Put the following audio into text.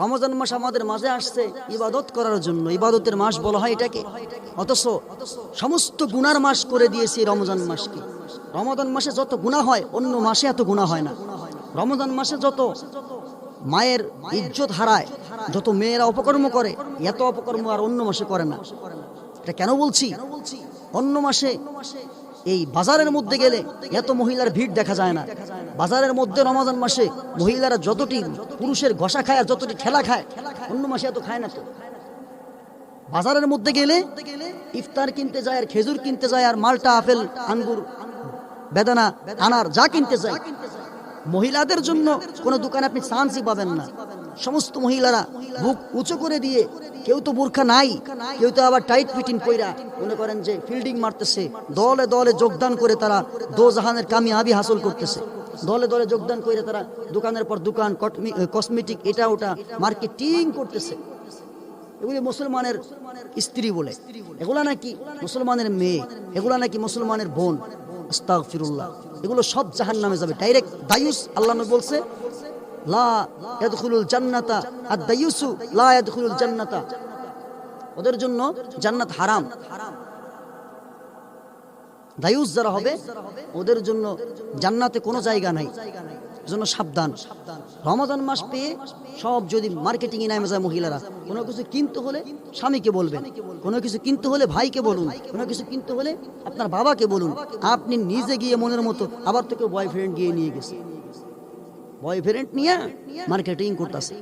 রমজান মাস আমাদের মাঝে আসছে ইবাদত করার জন্য। ইবাদতের মাস বলা হয় এটাকে। অথচ সমস্ত গুনার মাস করে দিয়েছে রমজান মাসকে। রমজান মাসে যত গুণা হয়, অন্য মাসে এত গুণা হয় না। রমজান মাসে যত মায়ের ইজ্জত হারায়, যত মেয়েরা অপকর্ম করে, এত অপকর্ম আর অন্য মাসে করে না। এটা কেন বলছি? অন্য মাসে এই বাজারের মধ্যে গেলে এত মহিলার ভিড় দেখা যায় না। বাজারের মধ্যে রমাজান মাসে মহিলারা যতটি পুরুষের ঘষা খায় আর যতটি ঠেলা খায়, অন্য মাসে এত খায় না তো। বাজারের মধ্যে গেলে ইফতার কিনতে যায় আর খেজুর কিনতে যায় আর মালটা, আপেল, আঙ্গুর, বেদানা, আনার যা কিনতে যায়। মহিলাদের জন্য কোনো দোকানে আপনি চান্সই পাবেন না। সমস্ত মহিলারা বুক উঁচু করে দিয়ে, কেউ তো বোরখা নাই, কেউ তো আবার টাইট ফিটিং কইরা মনে করেন যে ফিল্ডিং মারতেছে। দলে দলে যোগদান করে তারা দো জাহানের কামিয়াবি হাসিল করতেছে। দলে দলে যোগদান করে তারা দোকানের পর দোকান কসমেটিক এটা ওটা মার্কেটিং করতেছে। এগুলি মুসলমানের স্ত্রী বলে। এগুলা নাকি মুসলমানের মেয়ে, এগুলা নাকি মুসলমানের বোন, আস্তাগফিরুল্লাহ। এগুলো সব জাহান নামে যাবে। ডাইরেক্ট দায়ুস আল্লাহ বলছে ওদের জন্য জান্নাত হারাম। দায়ুস যারা হবে, ওদের জন্য জান্নাতে কোনো জায়গা নাই। জন্য সাবধান। রমাদান মাস পেয়ে সব যদি মার্কেটিং নামে যায় মহিলারা, কোনো কিছু কিনতে হলে স্বামীকে বলবেন, কোনো কিছু কিনতে হলে ভাইকে বলুন, কোনো কিছু কিনতে হলে আপনার বাবাকে বলুন। আপনি নিজে গিয়ে মনের মতো আবার তো কেউ বয়ফ্রেন্ড গিয়ে নিয়ে গেছে। বয়ফ্রেন্ড নিয়ে মার্কেটিং করতেছে